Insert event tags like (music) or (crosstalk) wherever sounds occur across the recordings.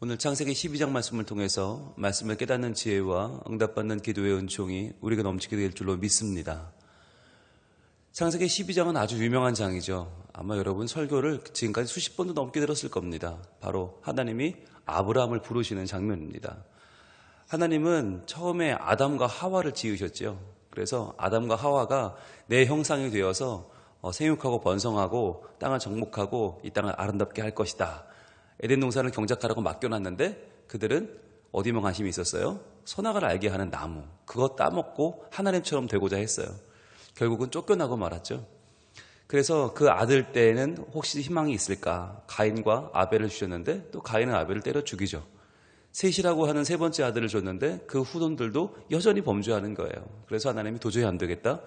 오늘 창세기 12장 말씀을 통해서 말씀을 깨닫는 지혜와 응답받는 기도의 은총이 우리가 넘치게 될 줄로 믿습니다. 창세기 12장은 아주 유명한 장이죠. 아마 여러분 설교를 지금까지 수십 번도 넘게 들었을 겁니다. 바로 하나님이 아브라함을 부르시는 장면입니다. 하나님은 처음에 아담과 하와를 지으셨죠. 그래서 아담과 하와가 내 형상이 되어서 어, 생육하고 번성하고 땅을 정복하고 이 땅을 아름답게 할 것이다. 에덴 동산을 경작하라고 맡겨놨는데 그들은 어디만 관심이 있었어요? 선악을 알게 하는 나무. 그거 따먹고 하나님처럼 되고자 했어요. 결국은 쫓겨나고 말았죠. 그래서 그 아들 때는 혹시 희망이 있을까? 가인과 아벨을 주셨는데 또 가인은 아벨을 때려 죽이죠. 셋이라고 하는 세 번째 아들을 줬는데 그 후손들도 여전히 범죄하는 거예요. 그래서 하나님이 도저히 안 되겠다.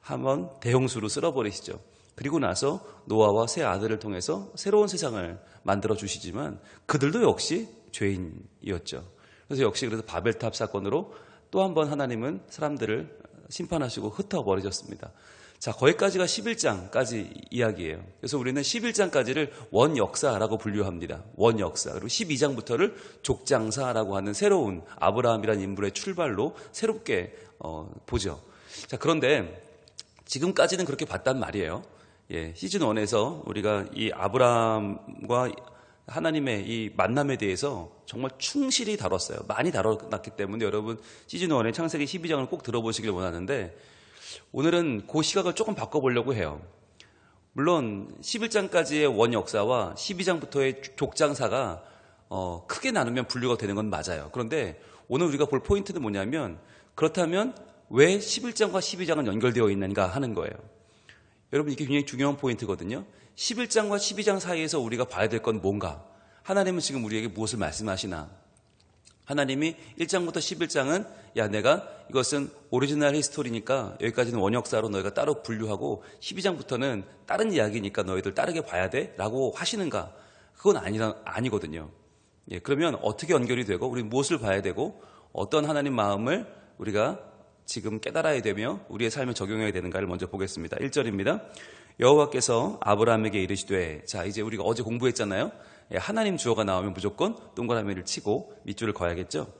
한번 대홍수로 쓸어버리시죠. 그리고 나서 노아와 세 아들을 통해서 새로운 세상을 만들어 주시지만 그들도 역시 죄인이었죠. 그래서 역시 그래서 바벨탑 사건으로 또 한 번 하나님은 사람들을 심판하시고 흩어버리셨습니다. 자, 거기까지가 11장까지 이야기예요. 그래서 우리는 11장까지를 원역사라고 분류합니다. 원역사. 그리고 12장부터를 족장사라고 하는 새로운 아브라함이라는 인물의 출발로 새롭게 어, 보죠. 자, 그런데 지금까지는 그렇게 봤단 말이에요. 예, 시즌 1에서 우리가 이 아브라함과 하나님의 이 만남에 대해서 정말 충실히 다뤘어요. 많이 다뤄놨기 때문에 여러분 시즌 1의 창세기 12장을 꼭 들어보시길 원하는데 오늘은 그 시각을 조금 바꿔보려고 해요. 물론 11장까지의 원 역사와 12장부터의 족장사가 어, 크게 나누면 분류가 되는 건 맞아요. 그런데 오늘 우리가 볼 포인트는 뭐냐면 그렇다면 왜 11장과 12장은 연결되어 있는가 하는 거예요. 여러분 이게 굉장히 중요한 포인트거든요. 11장과 12장 사이에서 우리가 봐야 될 건 뭔가? 하나님은 지금 우리에게 무엇을 말씀하시나? 하나님이 1장부터 11장은 야 내가 이것은 오리지널 히스토리니까 여기까지는 원역사로 너희가 따로 분류하고 12장부터는 다른 이야기니까 너희들 따르게 봐야 돼 라고 하시는가? 그건 아니라, 아니거든요. 예, 그러면 어떻게 연결이 되고 우리 무엇을 봐야 되고 어떤 하나님 마음을 우리가 지금 깨달아야 되며 우리의 삶에 적용해야 되는가를 먼저 보겠습니다. 1절입니다. 여호와께서 아브라함에게 이르시되 자 이제 우리가 어제 공부했잖아요. 예, 하나님 주어가 나오면 무조건 동그라미를 치고 밑줄을 그어야겠죠.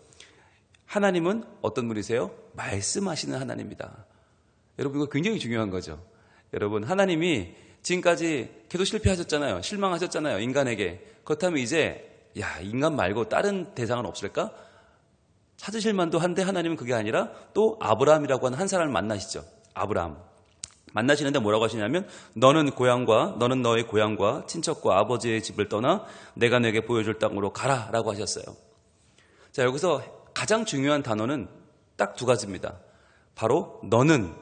하나님은 어떤 분이세요? 말씀하시는 하나님입니다. 여러분 이거 굉장히 중요한 거죠. 여러분 하나님이 지금까지 계속 실패하셨잖아요. 실망하셨잖아요. 인간에게. 그렇다면 이제 야 인간 말고 다른 대상은 없을까? 찾으실 만도 한데 하나님은 그게 아니라 또 아브라함이라고 하는 한 사람을 만나시죠. 아브라함. 만나시는데 뭐라고 하시냐면 너는 고향과 너는 너의 고향과 친척과 아버지의 집을 떠나 내가 내게 보여줄 땅으로 가라라고 하셨어요. 자 여기서 가장 중요한 단어는 딱 두 가지입니다. 바로 너는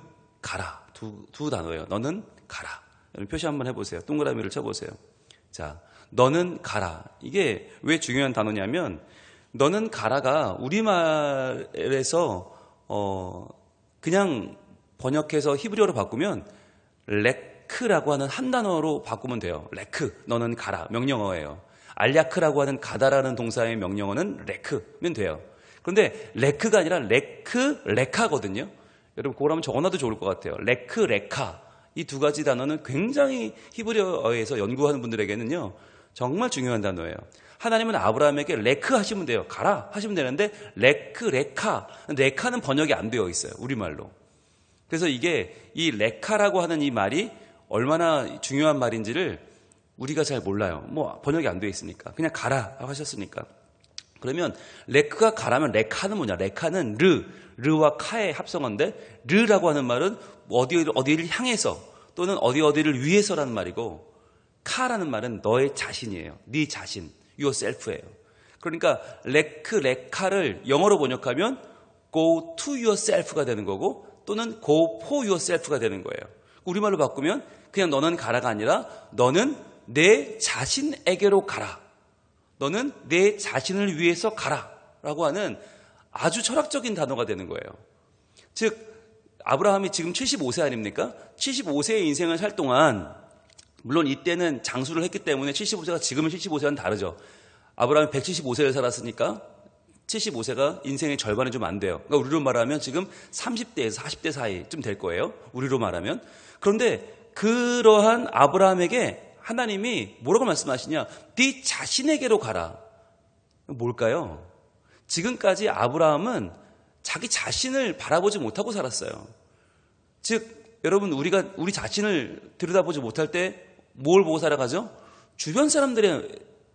가라 두, 두 단어예요. 너는 가라. 표시 한번 해보세요. 동그라미를 쳐보세요. 자 너는 가라. 이게 왜 중요한 단어냐면 너는 가라가 우리말에서 어 그냥 번역해서 히브리어로 바꾸면 레크라고 하는 한 단어로 바꾸면 돼요. 레크, 너는 가라. 명령어예요. 알야크라고 하는 가다라는 동사의 명령어는 레크면 돼요. 그런데 레크가 아니라 레크, 레카거든요. 여러분 그걸 한번 적어놔도 좋을 것 같아요. 레크, 레카. 이 두 가지 단어는 굉장히 히브리어에서 연구하는 분들에게는요. 정말 중요한 단어예요. 하나님은 아브라함에게 레크 하시면 돼요. 가라 하시면 되는데 레크, 레카. 레카는 번역이 안 되어 있어요. 우리말로. 그래서 이게 이 레카라고 하는 이 말이 얼마나 중요한 말인지를 우리가 잘 몰라요. 뭐 번역이 안 되어 있으니까. 그냥 가라 하셨으니까. 그러면 레크가 가라면 레카는 뭐냐? 레카는 르, 르와 카의 합성어인데 르라고 하는 말은 어디 어디를 향해서 또는 어디 어디를 위해서라는 말이고 카라는 말은 너의 자신이에요. 네 자신, yourself예요. 그러니까 레크 레카를 영어로 번역하면 go to yourself가 되는 거고 또는 go for yourself가 되는 거예요. 우리말로 바꾸면 그냥 너는 가라가 아니라 너는 내 자신에게로 가라. 너는 내 자신을 위해서 가라. 라고 하는 아주 철학적인 단어가 되는 거예요. 즉, 아브라함이 지금 75세 아닙니까? 75세의 인생을 살 동안, 물론 이때는 장수를 했기 때문에 75세가 지금은 75세와는 다르죠. 아브라함이 175세를 살았으니까 75세가 인생의 절반이 좀 안 돼요. 그러니까 우리로 말하면 지금 30대에서 40대 사이쯤 될 거예요. 우리로 말하면. 그런데 그러한 아브라함에게 하나님이 뭐라고 말씀하시냐? 네 자신에게로 가라. 뭘까요? 지금까지 아브라함은 자기 자신을 바라보지 못하고 살았어요. 즉, 여러분, 우리가 우리 자신을 들여다보지 못할 때 뭘 보고 살아가죠? 주변 사람들의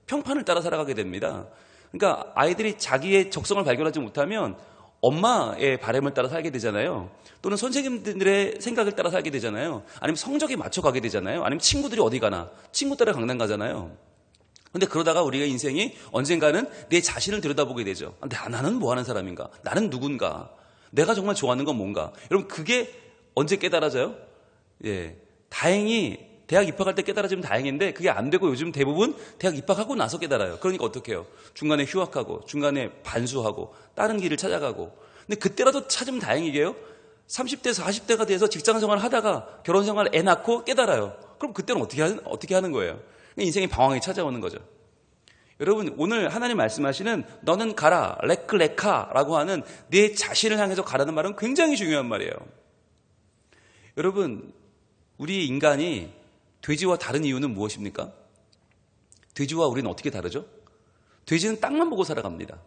평판을 따라 살아가게 됩니다. 그러니까 아이들이 자기의 적성을 발견하지 못하면 엄마의 바램을 따라 살게 되잖아요. 또는 선생님들의 생각을 따라 살게 되잖아요. 아니면 성적에 맞춰 가게 되잖아요. 아니면 친구들이 어디 가나. 친구 따라 강남 가잖아요. 근데 그러다가 우리가 인생이 언젠가는 내 자신을 들여다보게 되죠. 아, 나- 나는 뭐 하는 사람인가? 나는 누군가? 내가 정말 좋아하는 건 뭔가? 여러분, 그게 언제 깨달아져요? 예. 다행히 대학 입학할 때 깨달아지면 다행인데 그게 안 되고 요즘 대부분 대학 입학하고 나서 깨달아요. 그러니까 어떻게 해요? 중간에 휴학하고 중간에 반수하고 다른 길을 찾아가고 근데 그때라도 찾으면 다행이게요. 30대, 40대가 돼서 직장 생활 하다가 결혼 생활 애 낳고 깨달아요. 그럼 그때는 어떻게 하는, 어떻게 하는 거예요? 인생의 방황이 찾아오는 거죠. 여러분, 오늘 하나님 말씀하시는 너는 가라, 레크레카라고 하는 내 자신을 향해서 가라는 말은 굉장히 중요한 말이에요. 여러분, 우리 인간이 돼지와 다른 이유는 무엇입니까? 돼지와 우리는 어떻게 다르죠? 돼지는 땅만 보고 살아갑니다.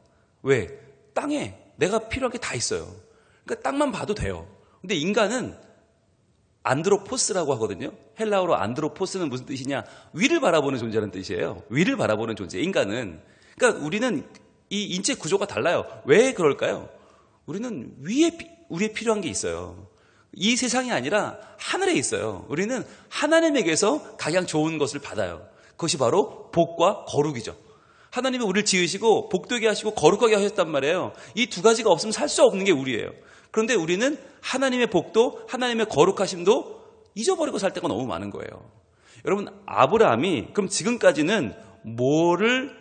왜? 땅에 내가 필요한 게 다 있어요. 그러니까 땅만 봐도 돼요. 근데 인간은 안드로포스라고 하거든요. 헬라어로 안드로포스는 무슨 뜻이냐? 위를 바라보는 존재라는 뜻이에요. 위를 바라보는 존재. 인간은. 그러니까 우리는 이 인체 구조가 달라요. 왜 그럴까요? 우리는 위에 피- 우리에 필요한 게 있어요. 이 세상이 아니라 하늘에 있어요. 우리는 하나님에게서 가장 좋은 것을 받아요. 그것이 바로 복과 거룩이죠. 하나님이 우리를 지으시고 복되게 하시고 거룩하게 하셨단 말이에요. 이 두 가지가 없으면 살 수 없는 게 우리예요. 그런데 우리는 하나님의 복도 하나님의 거룩하심도 잊어버리고 살 때가 너무 많은 거예요. 여러분 아브라함이 그럼 지금까지는 뭐를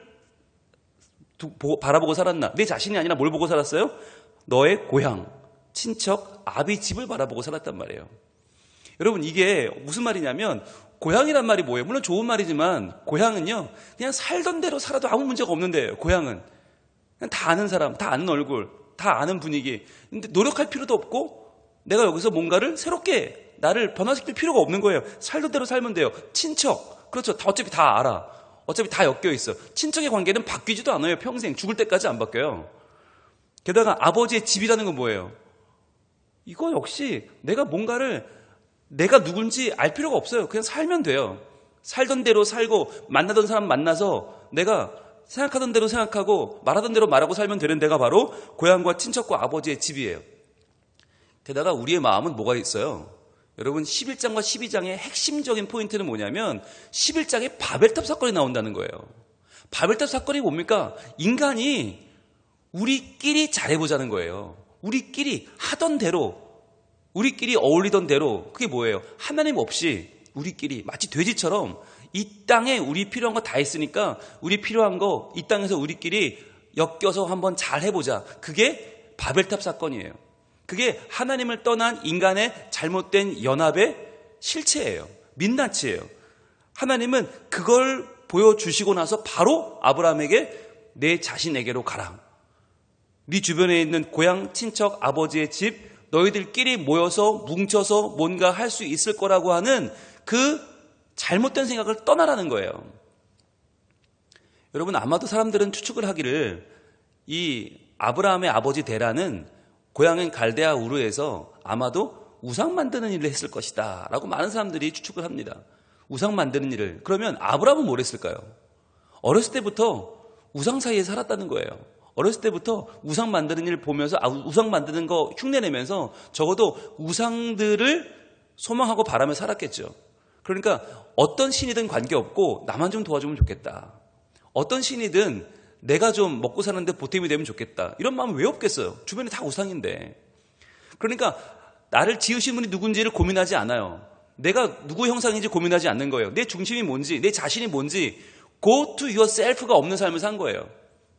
바라보고 살았나? 내 자신이 아니라 뭘 보고 살았어요? 너의 고향, 친척, 아비 집을 바라보고 살았단 말이에요. 여러분 이게 무슨 말이냐면 고향이란 말이 뭐예요? 물론 좋은 말이지만 고향은요 그냥 살던 대로 살아도 아무 문제가 없는데요. 고향은 그냥 다 아는 사람, 다 아는 얼굴, 다 아는 분위기. 근데 노력할 필요도 없고 내가 여기서 뭔가를 새롭게 나를 변화시킬 필요가 없는 거예요. 살던 대로 살면 돼요. 친척, 그렇죠. 다 어차피 다 알아. 어차피 다 엮여 있어. 친척의 관계는 바뀌지도 않아요. 평생 죽을 때까지 안 바뀌어요. 게다가 아버지의 집이라는 건 뭐예요? 이거 역시 내가 뭔가를 내가 누군지 알 필요가 없어요. 그냥 살면 돼요. 살던 대로 살고 만나던 사람 만나서 내가 생각하던 대로 생각하고 말하던 대로 말하고 살면 되는 데가 바로 고향과 친척과 아버지의 집이에요. 게다가 우리의 마음은 뭐가 있어요? 여러분 11장과 12장의 핵심적인 포인트는 뭐냐면 11장에 바벨탑 사건이 나온다는 거예요. 바벨탑 사건이 뭡니까? 인간이 우리끼리 잘해보자는 거예요. 우리끼리 하던 대로, 우리끼리 어울리던 대로, 그게 뭐예요? 하나님 없이 우리끼리 마치 돼지처럼 이 땅에 우리 필요한 거다 있으니까 우리 필요한 거 이 땅에서 우리끼리 엮여서 한번 잘 해보자. 그게 바벨탑 사건이에요. 그게 하나님을 떠난 인간의 잘못된 연합의 실체예요. 민낯이에요. 하나님은 그걸 보여주시고 나서 바로 아브라함에게 내 자신에게로 가라. 네 주변에 있는 고향, 친척, 아버지의 집, 너희들끼리 모여서 뭉쳐서 뭔가 할 수 있을 거라고 하는 그 잘못된 생각을 떠나라는 거예요. 여러분, 아마도 사람들은 추측을 하기를 이 아브라함의 아버지 데라는 고향인 갈대아 우르에서 아마도 우상 만드는 일을 했을 것이다. 라고 많은 사람들이 추측을 합니다. 우상 만드는 일을. 그러면 아브라함은 뭘 했을까요? 어렸을 때부터 우상 사이에 살았다는 거예요. 어렸을 때부터 우상 만드는 일을 보면서 아, 우상 만드는 거 흉내내면서 적어도 우상들을 소망하고 바라며 살았겠죠. 그러니까 어떤 신이든 관계없고 나만 좀 도와주면 좋겠다. 어떤 신이든 내가 좀 먹고 사는데 보탬이 되면 좋겠다. 이런 마음은 왜 없겠어요? 주변에 다 우상인데. 그러니까 나를 지으신 분이 누군지를 고민하지 않아요. 내가 누구 형상인지 고민하지 않는 거예요. 내 중심이 뭔지, 내 자신이 뭔지 go to yourself가 없는 삶을 산 거예요.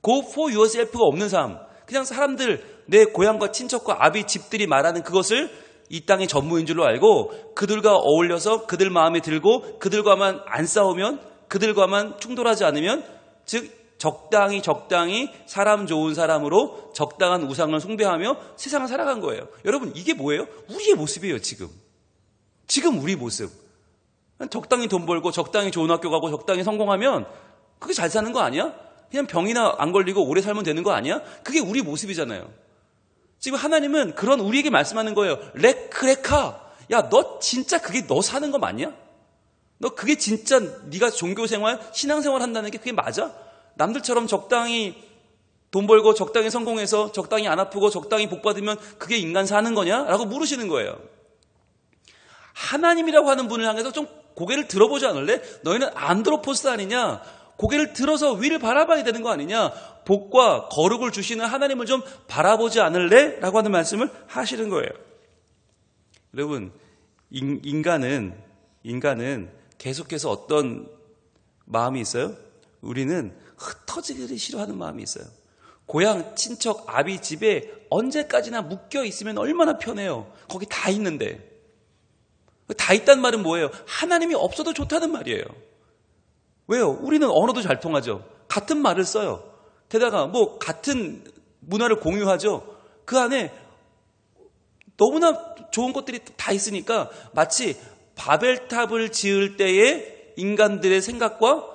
Go for yourself가 없는 삶. 그냥 사람들, 내 고향과 친척과 아비 집들이 말하는 그것을 이 땅의 전무인 줄로 알고 그들과 어울려서 그들 마음에 들고 그들과만 안 싸우면 그들과만 충돌하지 않으면 즉 적당히 적당히 사람 좋은 사람으로 적당한 우상을 숭배하며 세상을 살아간 거예요. 여러분 이게 뭐예요? 우리의 모습이에요 지금. 지금 우리 모습. 적당히 돈 벌고 적당히 좋은 학교 가고 적당히 성공하면 그게 잘 사는 거 아니야? 그냥 병이나 안 걸리고 오래 살면 되는 거 아니야? 그게 우리 모습이잖아요. 지금 하나님은 그런 우리에게 말씀하는 거예요. 레크레카. 야, 너 진짜 그게 너 사는 거 맞냐? 너 그게 진짜 네가 종교 생활, 신앙 생활 한다는 게 그게 맞아? 남들처럼 적당히 돈 벌고 적당히 성공해서 적당히 안 아프고 적당히 복 받으면 그게 인간 사는 거냐? 라고 물으시는 거예요. 하나님이라고 하는 분을 향해서 좀 고개를 들어보지 않을래? 너희는 안드로포스 아니냐? 고개를 들어서 위를 바라봐야 되는 거 아니냐? 복과 거룩을 주시는 하나님을 좀 바라보지 않을래? 라고 하는 말씀을 하시는 거예요. 여러분, 인, 인간은, 인간은 계속해서 어떤 마음이 있어요? 우리는 흩어지기를 싫어하는 마음이 있어요. 고향, 친척, 아비 집에 언제까지나 묶여 있으면 얼마나 편해요. 거기 다 있는데. 다 있단 말은 뭐예요? 하나님이 없어도 좋다는 말이에요. 왜요? 우리는 언어도 잘 통하죠. 같은 말을 써요. 게다가 뭐 같은 문화를 공유하죠. 그 안에 너무나 좋은 것들이 다 있으니까 마치 바벨탑을 지을 때의 인간들의 생각과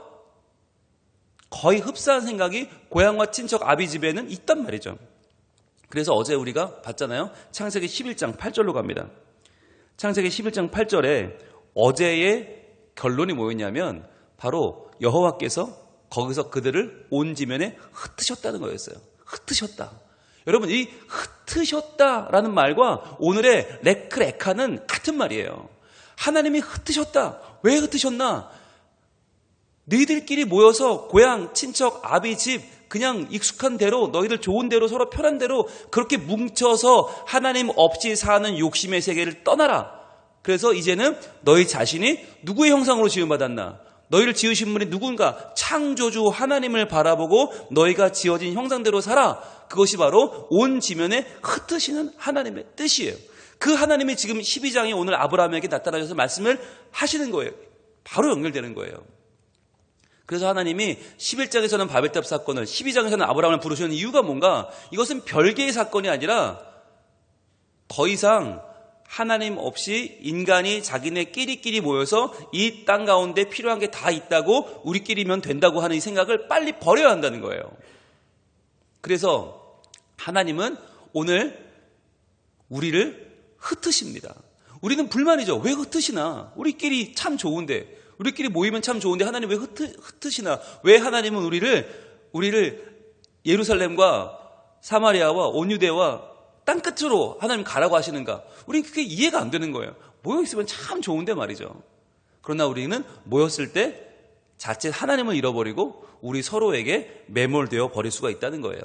거의 흡사한 생각이 고향과 친척 아비 집에는 있단 말이죠. 그래서 어제 우리가 봤잖아요. 창세기 11장 8절로 갑니다. 창세기 11장 8절에 어제의 결론이 뭐였냐면 바로 여호와께서 거기서 그들을 온 지면에 흩으셨다는 거였어요. 흩으셨다. 여러분 이 흩으셨다라는 말과 오늘의 레크레카는 같은 말이에요. 하나님이 흩으셨다. 왜 흩으셨나? 너희들끼리 모여서 고향, 친척, 아비 집 그냥 익숙한 대로 너희들 좋은 대로 서로 편한 대로 그렇게 뭉쳐서 하나님 없이 사는 욕심의 세계를 떠나라. 그래서 이제는 너희 자신이 누구의 형상으로 지음받았나? 너희를 지으신 분이 누군가? 창조주 하나님을 바라보고 너희가 지어진 형상대로 살아. 그것이 바로 온 지면에 흩으시는 하나님의 뜻이에요. 그 하나님이 지금 12장에 오늘 아브라함에게 나타나셔서 말씀을 하시는 거예요. 바로 연결되는 거예요. 그래서 하나님이 11장에서는 바벨탑 사건을 12장에서는 아브라함을 부르시는 이유가 뭔가 이것은 별개의 사건이 아니라 더 이상 하나님 없이 인간이 자기네끼리끼리 모여서 이 땅 가운데 필요한 게 다 있다고 우리끼리면 된다고 하는 이 생각을 빨리 버려야 한다는 거예요. 그래서 하나님은 오늘 우리를 흩으십니다. 우리는 불만이죠. 왜 흩으시나? 우리끼리 참 좋은데 우리끼리 모이면 참 좋은데 하나님 왜 흩으, 흩으시나? 왜 하나님은 우리를 우리를 예루살렘과 사마리아와 온유대와 땅 끝으로 하나님 가라고 하시는가? 우리는 그게 이해가 안 되는 거예요. 모여 있으면 참 좋은데 말이죠. 그러나 우리는 모였을 때 자칫 하나님을 잃어버리고 우리 서로에게 매몰되어 버릴 수가 있다는 거예요.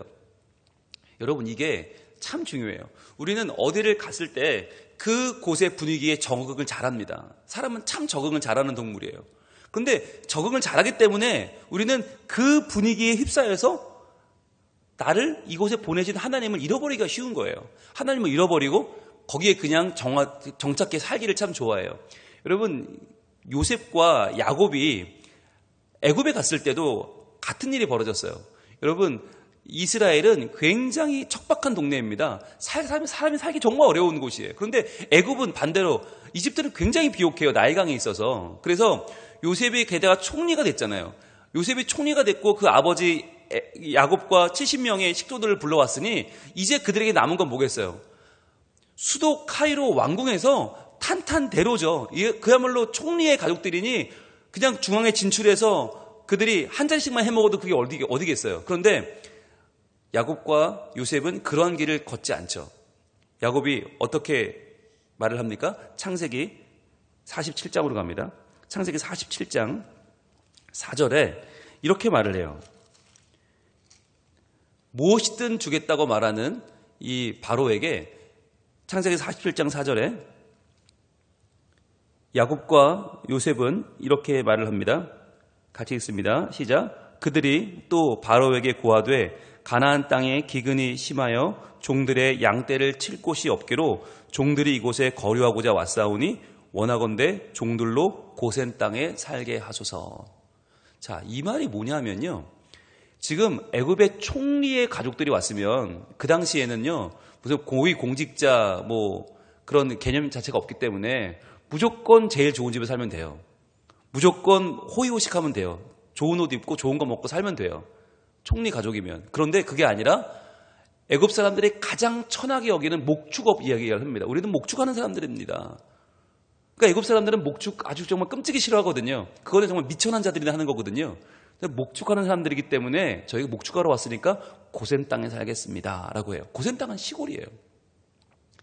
여러분 이게 참 중요해요. 우리는 어디를 갔을 때 그 곳의 분위기에 적응을 잘합니다. 사람은 참 적응을 잘하는 동물이에요. 근데 적응을 잘하기 때문에 우리는 그 분위기에 휩싸여서 나를 이곳에 보내신 하나님을 잃어버리기가 쉬운 거예요. 하나님을 잃어버리고 거기에 그냥 정화, 정착해 살기를 참 좋아해요. 여러분 요셉과 야곱이 애굽에 갔을 때도 같은 일이 벌어졌어요. 여러분 이스라엘은 굉장히 척박한 동네입니다. 사람이, 사람이 살기 정말 어려운 곳이에요. 그런데 애굽은 반대로 이집트는 굉장히 비옥해요. 나일강에 있어서. 그래서 요셉이 게다가 총리가 됐잖아요. 요셉이 총리가 됐고 그 아버지 야곱과 70명의 식도들을 불러왔으니 이제 그들에게 남은 건 뭐겠어요? 수도 카이로 왕궁에서 탄탄대로죠. 그야말로 총리의 가족들이니 그냥 중앙에 진출해서 그들이 한 잔씩만 해 먹어도 그게 어디, 어디겠어요. 그런데 야곱과 요셉은 그런 길을 걷지 않죠. 야곱이 어떻게 말을 합니까? 창세기 47장으로 갑니다. 창세기 47장 4절에 이렇게 말을 해요. 무엇이든 주겠다고 말하는 이 바로에게 창세기 47장 4절에 야곱과 요셉은 이렇게 말을 합니다. 같이 읽습니다. 시작. 그들이 또 바로에게 고하되 가나안 땅에 기근이 심하여 종들의 양떼를 칠 곳이 없기로 종들이 이곳에 거류하고자 왔사오니 원하건대 종들로 고센 땅에 살게 하소서. 자, 이 말이 뭐냐면요. 지금 애굽의 총리의 가족들이 왔으면 그 당시에는요. 무슨 고위 공직자 뭐 그런 개념 자체가 없기 때문에 무조건 제일 좋은 집에 살면 돼요. 무조건 호의호식하면 돼요. 좋은 옷 입고 좋은 거 먹고 살면 돼요. 총리 가족이면. 그런데 그게 아니라 애굽 사람들이 가장 천하게 여기는 목축업 이야기를 합니다. 우리는 목축하는 사람들입니다. 그러니까 애굽 사람들은 목축 아주 정말 끔찍이 싫어하거든요. 그거는 정말 미천한 자들이 하는 거거든요. 목축하는 사람들이기 때문에 저희가 목축하러 왔으니까 고센 땅에 살겠습니다 라고 해요. 고센 땅은 시골이에요.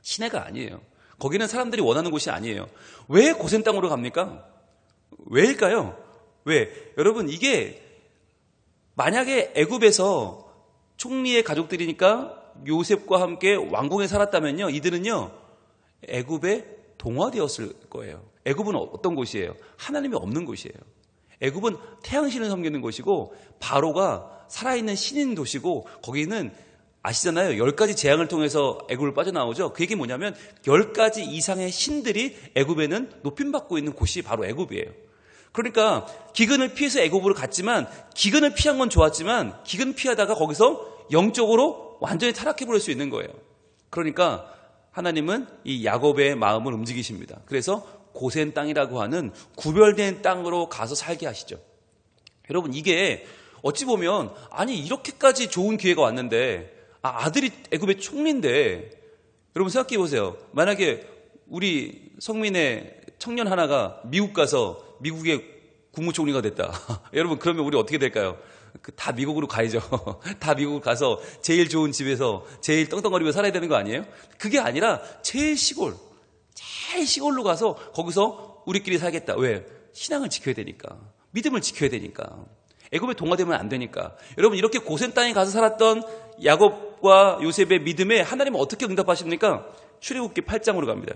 시내가 아니에요. 거기는 사람들이 원하는 곳이 아니에요. 왜 고센 땅으로 갑니까? 왜일까요? 왜? 여러분 이게 만약에 애굽에서 총리의 가족들이니까 요셉과 함께 왕궁에 살았다면요. 이들은요. 애굽에 동화되었을 거예요. 애굽은 어떤 곳이에요? 하나님이 없는 곳이에요. 애굽은 태양신을 섬기는 곳이고 바로가 살아있는 신인 도시고 거기는 아시잖아요. 열 가지 재앙을 통해서 애굽을 빠져나오죠. 그 얘기 뭐냐면 열 가지 이상의 신들이 애굽에는 높임받고 있는 곳이 바로 애굽이에요. 그러니까 기근을 피해서 애굽으로 갔지만 기근을 피한 건 좋았지만 기근 피하다가 거기서 영적으로 완전히 타락해 버릴 수 있는 거예요. 그러니까 하나님은 이 야곱의 마음을 움직이십니다. 그래서 고센 땅이라고 하는 구별된 땅으로 가서 살게 하시죠. 여러분 이게 어찌 보면 아니 이렇게까지 좋은 기회가 왔는데 아, 아들이 애굽의 총리인데 여러분 생각해 보세요. 만약에 우리 성민의 청년 하나가 미국 가서 미국의 국무총리가 됐다. (laughs) 여러분 그러면 우리 어떻게 될까요? 그다 미국으로 가야죠. (laughs) 다 미국 가서 제일 좋은 집에서 제일 떵떵거리며 살아야 되는 거 아니에요? 그게 아니라 제일 시골, 제일 시골로 가서 거기서 우리끼리 살겠다. 왜? 신앙을 지켜야 되니까. 믿음을 지켜야 되니까. 애굽에 동화되면 안 되니까. 여러분 이렇게 고센 땅에 가서 살았던 야곱과 요셉의 믿음에 하나님은 어떻게 응답하십니까? 출애굽기 8장으로 갑니다.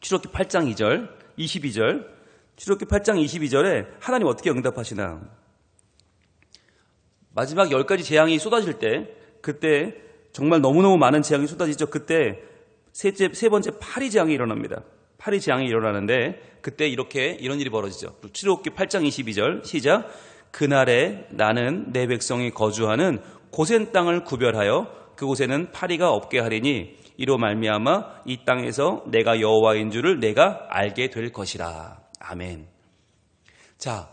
출애굽기 8장 2절, 22절. 출애굽기 8장 22절에 하나님 어떻게 응답하시나? 마지막 열 가지 재앙이 쏟아질 때, 그때 정말 너무너무 많은 재앙이 쏟아지죠. 그때 셋째, 세 번째 파리 재앙이 일어납니다. 파리 재앙이 일어나는데, 그때 이렇게 이런 일이 벌어지죠. 출애굽기 8장 22절, 시작. 그날에 나는 내 백성이 거주하는 고센 땅을 구별하여 그곳에는 파리가 없게 하리니 이로 말미암아 이 땅에서 내가 여호와인 줄을 내가 알게 될 것이라. 아멘. 자,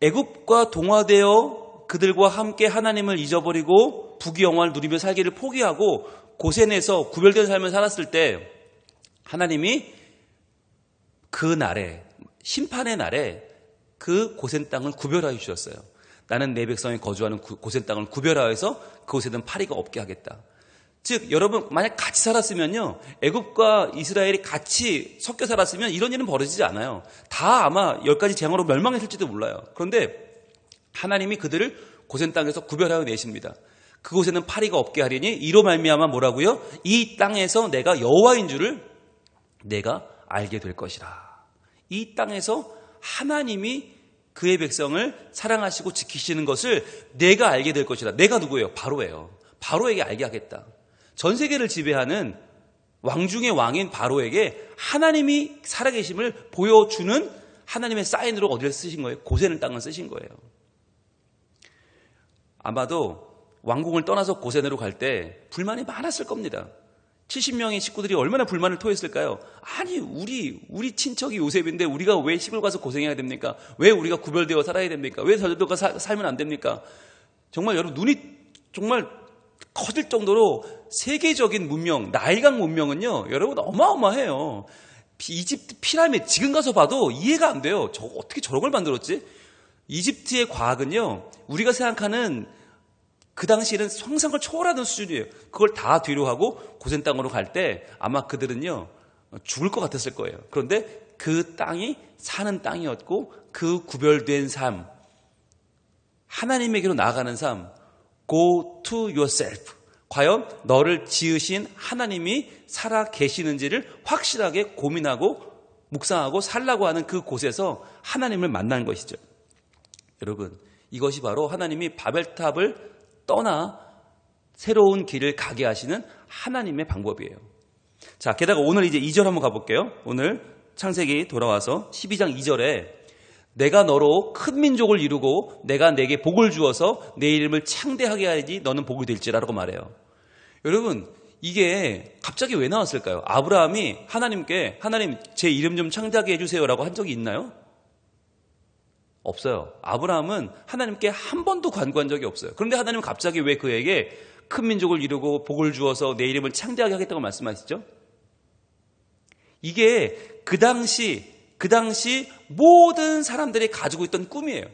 애굽과 동화되어 그들과 함께 하나님을 잊어버리고 부귀영화를 누리며 살기를 포기하고 고센에서 구별된 삶을 살았을 때 하나님이 그 날에 심판의 날에 그 고센 땅을 구별하여 주셨어요. 나는 내 백성이 거주하는 고센 땅을 구별하여서 그곳에는 파리가 없게 하겠다. 즉 여러분 만약 같이 살았으면요 애굽과 이스라엘이 같이 섞여 살았으면 이런 일은 벌어지지 않아요. 다 아마 열 가지 재앙으로 멸망했을지도 몰라요. 그런데 하나님이 그들을 고센 땅에서 구별하여 내십니다. 그곳에는 파리가 없게 하리니 이로 말미암아 뭐라고요? 이 땅에서 내가 여호와인 줄을 내가 알게 될 것이라. 이 땅에서 하나님이 그의 백성을 사랑하시고 지키시는 것을 내가 알게 될 것이다. 내가 누구예요? 바로예요. 바로에게 알게 하겠다. 전 세계를 지배하는 왕 중의 왕인 바로에게 하나님이 살아계심을 보여주는 하나님의 사인으로 어디를 쓰신 거예요? 고센을 땅을 쓰신 거예요. 아마도 왕궁을 떠나서 고센으로 갈 때 불만이 많았을 겁니다. 70명의 식구들이 얼마나 불만을 토했을까요? 아니, 우리, 우리 친척이 요셉인데 우리가 왜 시골 가서 고생해야 됩니까? 왜 우리가 구별되어 살아야 됩니까? 왜 저들과 살면 안 됩니까? 정말 여러분, 눈이 정말 커질 정도로 세계적인 문명, 나일강 문명은요, 여러분 어마어마해요. 이집트 피라미드 지금 가서 봐도 이해가 안 돼요. 저 어떻게 저런 걸 만들었지? 이집트의 과학은요, 우리가 생각하는 그 당시에는 성상을 초월하는 수준이에요. 그걸 다 뒤로 하고 고센 땅으로 갈 때 아마 그들은요 죽을 것 같았을 거예요. 그런데 그 땅이 사는 땅이었고 그 구별된 삶, 하나님에게로 나아가는 삶, go to yourself. 과연 너를 지으신 하나님이 살아 계시는지를 확실하게 고민하고 묵상하고 살라고 하는 그 곳에서 하나님을 만난 것이죠. 여러분, 이것이 바로 하나님이 바벨탑을 떠나 새로운 길을 가게 하시는 하나님의 방법이에요. 자, 게다가 오늘 이제 2절 한번 가볼게요. 오늘 창세기 돌아와서 12장 2절에 내가 너로 큰 민족을 이루고 내가 내게 복을 주어서 내 이름을 창대하게 하지 너는 복이 될지라고 말해요. 여러분, 이게 갑자기 왜 나왔을까요? 아브라함이 하나님께 하나님 제 이름 좀 창대하게 해주세요라고 한 적이 있나요? 없어요. 아브라함은 하나님께 한 번도 관구한 적이 없어요. 그런데 하나님은 갑자기 왜 그에게 큰 민족을 이루고 복을 주어서 내 이름을 창대하게 하겠다고 말씀하시죠? 이게 그 당시, 그 당시 모든 사람들이 가지고 있던 꿈이에요.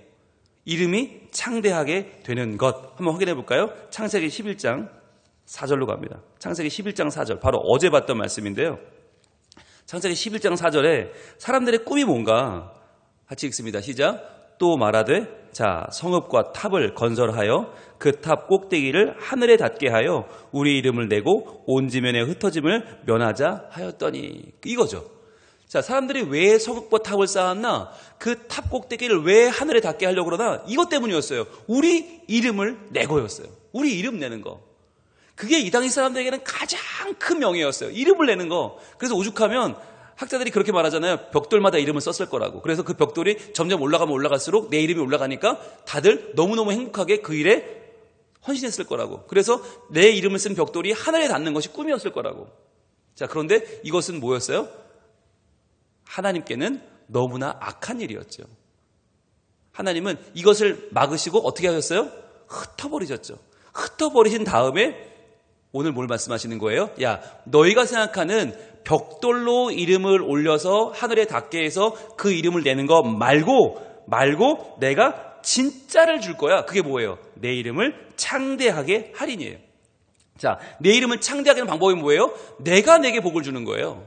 이름이 창대하게 되는 것. 한번 확인해 볼까요? 창세기 11장 4절로 갑니다. 창세기 11장 4절. 바로 어제 봤던 말씀인데요. 창세기 11장 4절에 사람들의 꿈이 뭔가 같이 읽습니다. 시작. 또 말하되 자 성읍과 탑을 건설하여 그 탑 꼭대기를 하늘에 닿게 하여 우리 이름을 내고 온 지면에 흩어짐을 면하자 하였더니 이거죠. 자 사람들이 왜 성읍과 탑을 쌓았나? 그 탑 꼭대기를 왜 하늘에 닿게 하려고 그러나? 이것 때문이었어요. 우리 이름을 내고였어요. 우리 이름 내는 거. 그게 이 당시 사람들에게는 가장 큰 명예였어요. 이름을 내는 거. 그래서 오죽하면 학자들이 그렇게 말하잖아요. 벽돌마다 이름을 썼을 거라고. 그래서 그 벽돌이 점점 올라가면 올라갈수록 내 이름이 올라가니까 다들 너무너무 행복하게 그 일에 헌신했을 거라고. 그래서 내 이름을 쓴 벽돌이 하늘에 닿는 것이 꿈이었을 거라고. 자, 그런데 이것은 뭐였어요? 하나님께는 너무나 악한 일이었죠. 하나님은 이것을 막으시고 어떻게 하셨어요? 흩어버리셨죠. 흩어버리신 다음에 오늘 뭘 말씀하시는 거예요? 야, 너희가 생각하는 벽돌로 이름을 올려서 하늘에 닿게 해서 그 이름을 내는 거 말고, 말고 내가 진짜를 줄 거야. 그게 뭐예요? 내 이름을 창대하게 할인이에요. 자, 내 이름을 창대하게 하는 방법이 뭐예요? 내가 내게 복을 주는 거예요.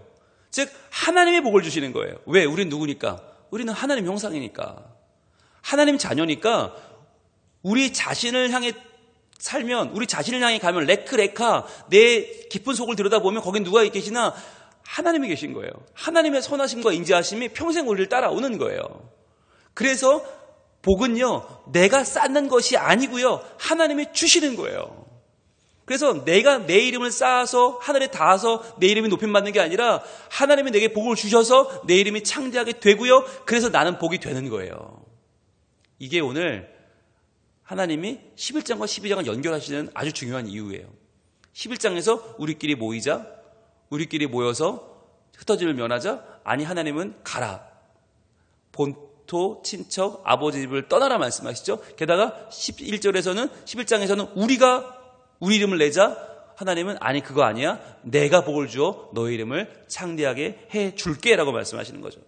즉, 하나님의 복을 주시는 거예요. 왜? 우린 누구니까? 우리는 하나님 형상이니까. 하나님 자녀니까 우리 자신을 향해 살면 우리 자신을 향해 가면 레크 레카 내 깊은 속을 들여다보면 거긴 누가 계시나 하나님이 계신 거예요. 하나님의 선하심과 인자하심이 평생 우리를 따라오는 거예요. 그래서 복은요 내가 쌓는 것이 아니고요 하나님이 주시는 거예요. 그래서 내가 내 이름을 쌓아서 하늘에 닿아서 내 이름이 높임 받는 게 아니라 하나님이 내게 복을 주셔서 내 이름이 창대하게 되고요. 그래서 나는 복이 되는 거예요. 이게 오늘 하나님이 11장과 12장을 연결하시는 아주 중요한 이유예요. 11장에서 우리끼리 모이자, 우리끼리 모여서 흩어짐을 면하자, 아니 하나님은 가라. 본토, 친척, 아버지 집을 떠나라 말씀하시죠. 게다가 11절에서는 11장에서는 우리가 우리 이름을 내자 하나님은 아니 그거 아니야. 내가 복을 주어 너희 이름을 창대하게 해 줄게라고 말씀하시는 거죠.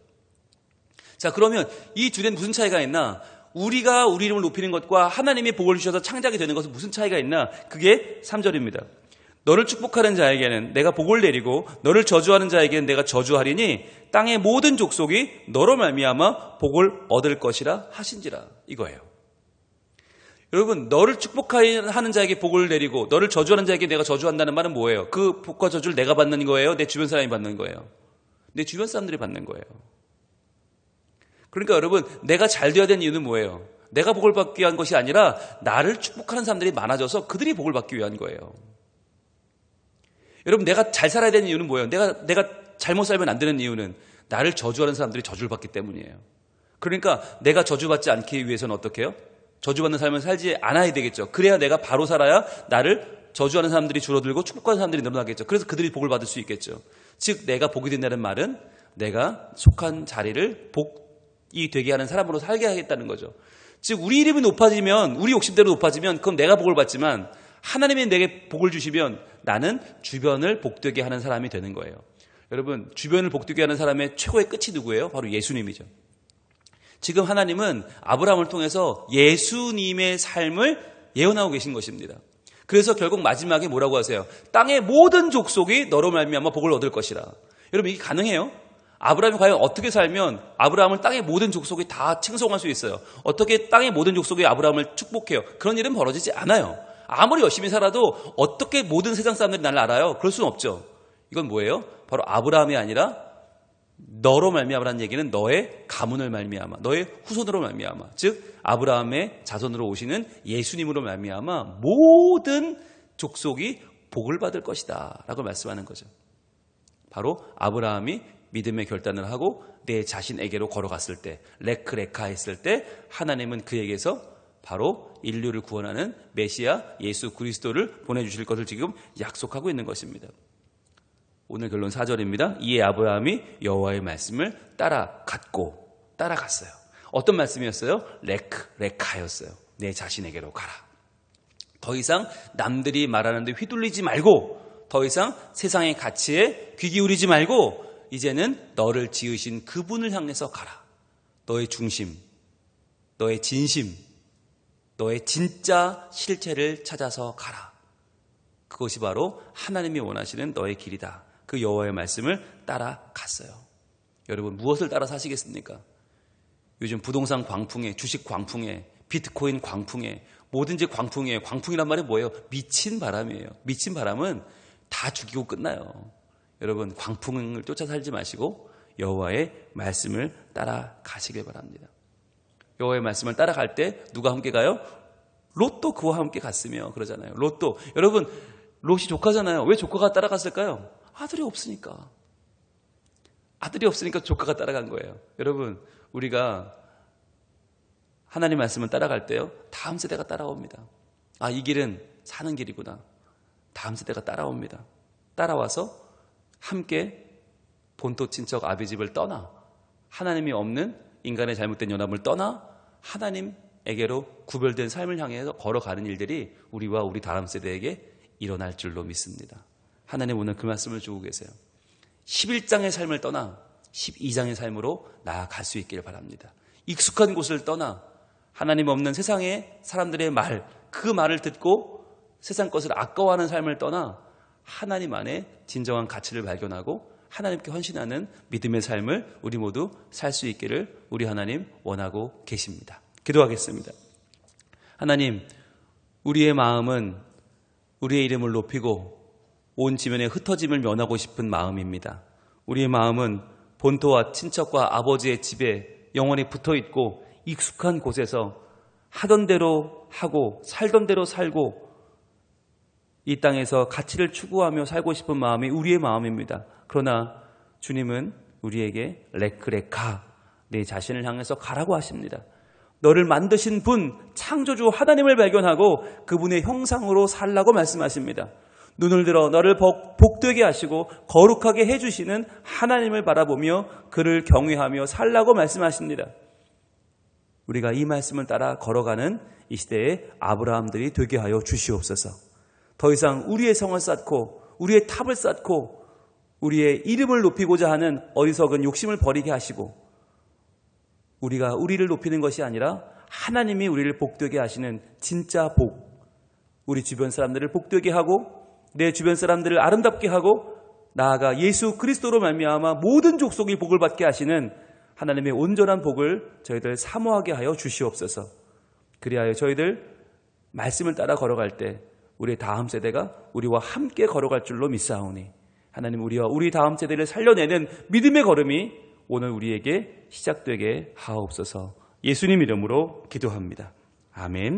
자, 그러면 이 둘엔 무슨 차이가 있나? 우리가 우리 이름을 높이는 것과 하나님이 복을 주셔서 창작이 되는 것은 무슨 차이가 있나? 그게 3절입니다. 너를 축복하는 자에게는 내가 복을 내리고 너를 저주하는 자에게는 내가 저주하리니 땅의 모든 족속이 너로 말미암아 복을 얻을 것이라 하신지라 이거예요. 여러분 너를 축복하는 자에게 복을 내리고 너를 저주하는 자에게 내가 저주한다는 말은 뭐예요? 그 복과 저주를 내가 받는 거예요? 내 주변 사람이 받는 거예요? 내 주변 사람들이 받는 거예요. 그러니까 여러분, 내가 잘 되어야 되는 이유는 뭐예요? 내가 복을 받기 위한 것이 아니라 나를 축복하는 사람들이 많아져서 그들이 복을 받기 위한 거예요. 여러분, 내가 잘 살아야 되는 이유는 뭐예요? 내가, 내가 잘못 살면 안 되는 이유는 나를 저주하는 사람들이 저주를 받기 때문이에요. 그러니까 내가 저주받지 않기 위해서는 어떻게 해요? 저주받는 삶을 살지 않아야 되겠죠. 그래야 내가 바로 살아야 나를 저주하는 사람들이 줄어들고 축복하는 사람들이 늘어나겠죠. 그래서 그들이 복을 받을 수 있겠죠. 즉, 내가 복이 된다는 말은 내가 속한 자리를 복이 되게 하는 사람으로 살게 하겠다는 거죠. 즉 우리 이름이 높아지면 우리 욕심대로 높아지면 그럼 내가 복을 받지만 하나님이 내게 복을 주시면 나는 주변을 복되게 하는 사람이 되는 거예요. 여러분 주변을 복되게 하는 사람의 최고의 끝이 누구예요? 바로 예수님이죠. 지금 하나님은 아브라함을 통해서 예수님의 삶을 예언하고 계신 것입니다. 그래서 결국 마지막에 뭐라고 하세요? 땅의 모든 족속이 너로 말미암아 복을 얻을 것이라. 여러분 이게 가능해요? 아브라함이 과연 어떻게 살면 아브라함을 땅의 모든 족속이 다 칭송할 수 있어요? 어떻게 땅의 모든 족속이 아브라함을 축복해요? 그런 일은 벌어지지 않아요. 아무리 열심히 살아도 어떻게 모든 세상 사람들이 나를 알아요? 그럴 수는 없죠. 이건 뭐예요? 바로 아브라함이 아니라 너로 말미암아라는 얘기는 너의 가문을 말미암아, 너의 후손으로 말미암아, 즉 아브라함의 자손으로 오시는 예수님으로 말미암아 모든 족속이 복을 받을 것이다라고 말씀하는 거죠. 바로 아브라함이 믿음의 결단을 하고 내 자신에게로 걸어갔을 때, 레크레카 했을 때 하나님은 그에게서 바로 인류를 구원하는 메시아 예수 그리스도를 보내주실 것을 지금 약속하고 있는 것입니다. 오늘 결론 4절입니다. 이에 아브라함이 여호와의 말씀을 따라갔고 따라갔어요. 어떤 말씀이었어요? 레크, 레카였어요. 내 자신에게로 가라. 더 이상 남들이 말하는데 휘둘리지 말고 더 이상 세상의 가치에 귀 기울이지 말고 이제는 너를 지으신 그분을 향해서 가라. 너의 중심, 너의 진심, 너의 진짜 실체를 찾아서 가라. 그것이 바로 하나님이 원하시는 너의 길이다. 그 여호와의 말씀을 따라갔어요. 여러분 무엇을 따라 사시겠습니까? 요즘 부동산 광풍에 주식 광풍에 비트코인 광풍에 뭐든지 광풍이에요. 광풍이란 말이 뭐예요? 미친 바람이에요. 미친 바람은 다 죽이고 끝나요. 여러분 광풍을 쫓아 살지 마시고 여호와의 말씀을 따라 가시길 바랍니다. 여호와의 말씀을 따라갈 때 누가 함께 가요? 롯도 그와 함께 갔으며 그러잖아요. 롯도 여러분 롯이 조카잖아요. 왜 조카가 따라갔을까요? 아들이 없으니까. 아들이 없으니까 조카가 따라간 거예요. 여러분 우리가 하나님 말씀을 따라갈 때요. 다음 세대가 따라옵니다. 아, 이 길은 사는 길이구나. 다음 세대가 따라옵니다. 따라와서 함께 본토 친척 아비 집을 떠나 하나님이 없는 인간의 잘못된 연합을 떠나 하나님에게로 구별된 삶을 향해서 걸어가는 일들이 우리와 우리 다음 세대에게 일어날 줄로 믿습니다. 하나님 오늘 그 말씀을 주고 계세요. 11장의 삶을 떠나 12장의 삶으로 나아갈 수 있기를 바랍니다. 익숙한 곳을 떠나 하나님 없는 세상의 사람들의 말, 그 말을 듣고 세상 것을 아까워하는 삶을 떠나 하나님 안에 진정한 가치를 발견하고 하나님께 헌신하는 믿음의 삶을 우리 모두 살 수 있기를 우리 하나님 원하고 계십니다. 기도하겠습니다. 하나님, 우리의 마음은 우리의 이름을 높이고 온 지면에 흩어짐을 면하고 싶은 마음입니다. 우리의 마음은 본토와 친척과 아버지의 집에 영원히 붙어 있고 익숙한 곳에서 하던 대로 하고 살던 대로 살고 이 땅에서 가치를 추구하며 살고 싶은 마음이 우리의 마음입니다. 그러나 주님은 우리에게 레크레카 내 자신을 향해서 가라고 하십니다. 너를 만드신 분 창조주 하나님을 발견하고 그분의 형상으로 살라고 말씀하십니다. 눈을 들어 너를 복, 복되게 하시고 거룩하게 해주시는 하나님을 바라보며 그를 경외하며 살라고 말씀하십니다. 우리가 이 말씀을 따라 걸어가는 이 시대의 아브라함들이 되게 하여 주시옵소서. 더 이상 우리의 성을 쌓고 우리의 탑을 쌓고 우리의 이름을 높이고자 하는 어리석은 욕심을 버리게 하시고 우리가 우리를 높이는 것이 아니라 하나님이 우리를 복되게 하시는 진짜 복. 우리 주변 사람들을 복되게 하고 내 주변 사람들을 아름답게 하고 나아가 예수 그리스도로 말미암아 모든 족속이 복을 받게 하시는 하나님의 온전한 복을 저희들 사모하게 하여 주시옵소서. 그리하여 저희들 말씀을 따라 걸어갈 때 우리 다음 세대가 우리와 함께 걸어갈 줄로 믿사오니 하나님 우리와 우리 다음 세대를 살려내는 믿음의 걸음이 오늘 우리에게 시작되게 하옵소서. 예수님 이름으로 기도합니다. 아멘.